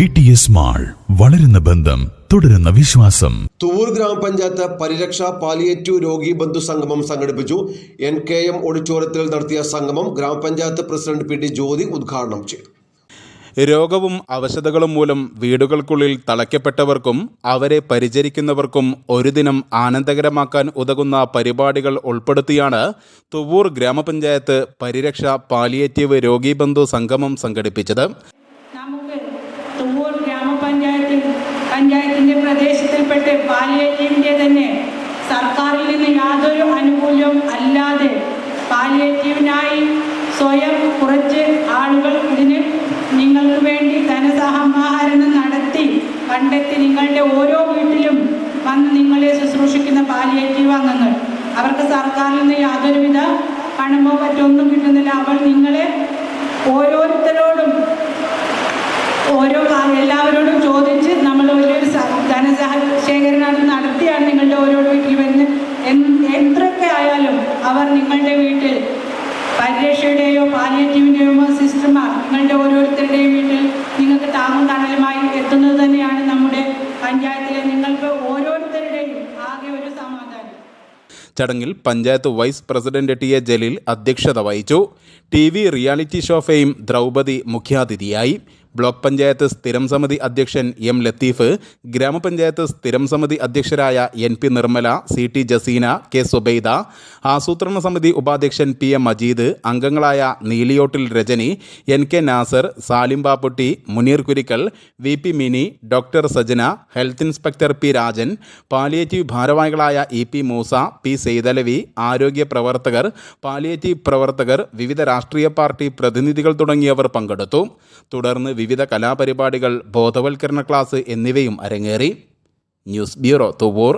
V T S mall വളരുന്ന ബന്ധം തുടരുന്ന വിശ്വാസം. തുവൂർ ഗ്രാമപഞ്ചായത്ത് പരിരക്ഷ പാലിയേറ്റീവ് രോഗി ബന്ധു സംഗമം സംഘടിപ്പിച്ചു. എൻ കെ എം ഓഡിറ്റോറിയത്തിൽ നടത്തിയ സംഗമം ഗ്രാമപഞ്ചായത്ത് പ്രസിഡന്റ് പി ടി ജ്യോതി ഉദ്ഘാടനം ചെയ്തു. രോഗവും അവശതകളും മൂലം വീടുകൾക്കുള്ളിൽ തളയ്ക്കപ്പെട്ടവർക്കും അവരെ പരിചരിക്കുന്നവർക്കും ഒരു ദിനം ആനന്ദകരമാക്കാൻ ഉതകുന്ന പരിപാടികൾ ഉൾപ്പെടുത്തിയാണ് തുവൂർ ഗ്രാമപഞ്ചായത്ത് പരിരക്ഷ പാലിയേറ്റീവ് രോഗീബന്ധു സംഗമം സംഘടിപ്പിച്ചത്. ഗ്രാമപഞ്ചായത്തിൽ പഞ്ചായത്തിന്റെ പ്രദേശത്തിൽപ്പെട്ട് പാലിയേറ്റീവിന്റെ തന്നെ സർക്കാരിൽ നിന്ന് യാതൊരു അനുകൂല്യവും അല്ലാതെ പാലിയേറ്റീവിനായി സ്വയം കുറച്ച് ആളുകൾ ഇതിന് നിങ്ങൾക്ക് വേണ്ടി ധനസമാഹരണം നടത്തി കണ്ടെത്തി നിങ്ങളുടെ ഓരോ വീട്ടിലും വന്ന് നിങ്ങളെ ശുശ്രൂഷിക്കുന്ന പാലിയേറ്റീവ് അംഗങ്ങൾ അവർക്ക് സർക്കാരിൽ നിന്ന് യാതൊരുവിധ പണമോ മറ്റൊന്നും കിട്ടുന്നില്ല. അവർ നിങ്ങളെ ഓരോരുത്തരോടും ഓരോ കാ- എല്ലാവരോടും ചോദിച്ച് നമ്മൾ വലിയൊരു സ- ധനസഹ ശേഖരണം നടത്തിയാണ് നിങ്ങളുടെ ഓരോ വീട്ടിൽ വന്ന് എത്രയൊക്കെ ആയാലും അവർ നിങ്ങളുടെ വീട്ടിൽ പരിരക്ഷയുടെയോ പാലിയേറ്റീവിന്റെയോ സിസ്റ്റർമാർ നിങ്ങളുടെ ഓരോരുത്തരുടെയും വീട്ടിൽ നിങ്ങൾക്ക് താങ്ങും തണലുമായി എത്തുന്നത് തന്നെയാണ് നമ്മുടെ പഞ്ചായത്തിലെ നിങ്ങൾക്ക് ഓരോരുത്തരുടെയും ആകെ ഒരു സമാധാനം. ചടങ്ങിൽ panchayat vice president T A Jaleel അധ്യക്ഷത വഹിച്ചു. T V reality show fame Draupadi മുഖ്യാതിഥിയായി. ബ്ലോക്ക് പഞ്ചായത്ത് സ്ഥിരം സമിതി അധ്യക്ഷൻ എം ലത്തീഫ് ഗ്രാമപഞ്ചായത്ത് സ്ഥിരം സമിതി അധ്യക്ഷരായ N P Nirmala C T Jaseena K Subaida ആസൂത്രണ സമിതി ഉപാധ്യക്ഷൻ പി എം മജീദ് അംഗങ്ങളായ Neeliyottil Rajani N K Nasar Salim Bapputty Muneer Kurikkal V P Mini doctor Sajana health inspector P Rajan palliative ഭാരവാഹികളായ E P Moosa P Saithalavi ആരോഗ്യ പ്രവർത്തകർ palliative പ്രവർത്തകർ വിവിധ രാഷ്ട്രീയ പാർട്ടി പ്രതിനിധികൾ തുടങ്ങിയവർ പങ്കെടുത്തു. തുടർന്ന് വിവിധ കലാപരിപാടികൾ ബോധവൽക്കരണ ക്ലാസ് എന്നിവയും അരങ്ങേറി. News bureau Thuvvur.